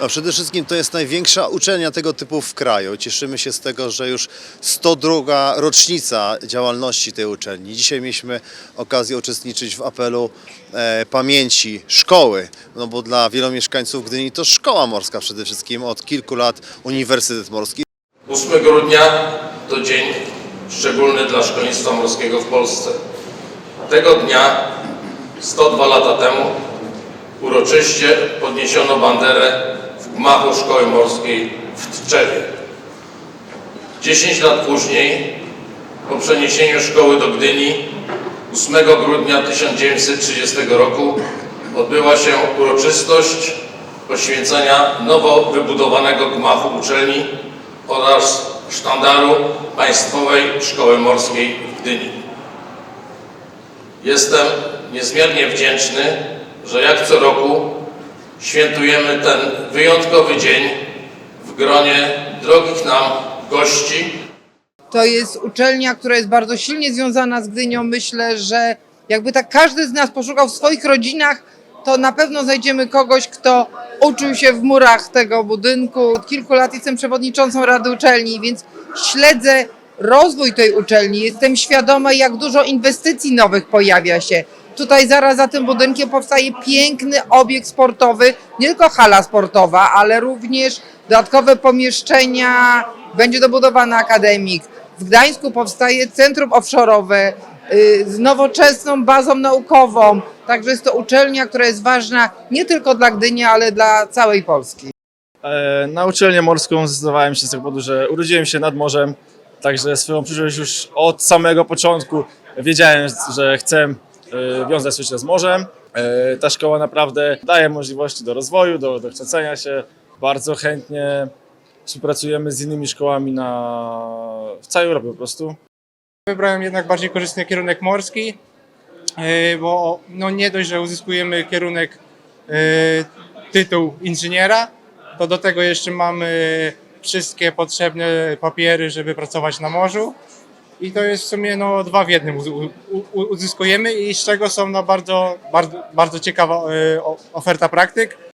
No przede wszystkim to jest największa uczelnia tego typu w kraju. Cieszymy się z tego, że już 102 rocznica działalności tej uczelni. Dzisiaj mieliśmy okazję uczestniczyć w apelu e, pamięci szkoły, no bo dla wielu mieszkańców Gdyni to szkoła morska przede wszystkim, od kilku lat Uniwersytet Morski. 8 grudnia to dzień szczególny dla szkolnictwa morskiego w Polsce. Tego dnia, 102 lata temu, uroczyście podniesiono banderę gmachu Szkoły Morskiej w Tczewie. 10 lat później, po przeniesieniu szkoły do Gdyni, 8 grudnia 1930 roku odbyła się uroczystość poświęcenia nowo wybudowanego gmachu uczelni oraz sztandaru Państwowej Szkoły Morskiej w Gdyni. Jestem niezmiernie wdzięczny, że jak co roku świętujemy ten wyjątkowy dzień w gronie drogich nam gości, To jest uczelnia, która jest bardzo silnie związana z Gdynią. Myślę, że jakby tak każdy z nas poszukał w swoich rodzinach, to na pewno znajdziemy kogoś, kto uczył się w murach tego budynku. Od kilku lat jestem przewodniczącą Rady Uczelni, więc śledzę rozwój tej uczelni. Jestem świadoma, jak dużo inwestycji nowych pojawia się. Tutaj zaraz za tym budynkiem powstaje piękny obiekt sportowy, nie tylko hala sportowa, ale również dodatkowe pomieszczenia, będzie dobudowana akademik. W Gdańsku powstaje centrum offshore'owe y, z nowoczesną bazą naukową. Także jest to uczelnia, która jest ważna nie tylko dla Gdyni, ale dla całej Polski. E, Na uczelnię morską zdecydowałem się z tego powodu, że urodziłem się nad morzem, także swoją przyszłość już od samego początku wiedziałem, że chcę e, wiązać się z morzem. E, Ta szkoła naprawdę daje możliwości do rozwoju, do, do kształcenia się. Bardzo chętnie współpracujemy z innymi szkołami na, w całej Europie po prostu. Wybrałem jednak bardziej korzystny kierunek morski, yy, bo no nie dość, że uzyskujemy kierunek tytuł inżyniera, to do tego jeszcze mamy wszystkie potrzebne papiery, żeby pracować na morzu. I to jest w sumie no, dwa w jednym uzyskujemy i z czego są no, bardzo, bardzo, bardzo ciekawa o- oferta praktyk.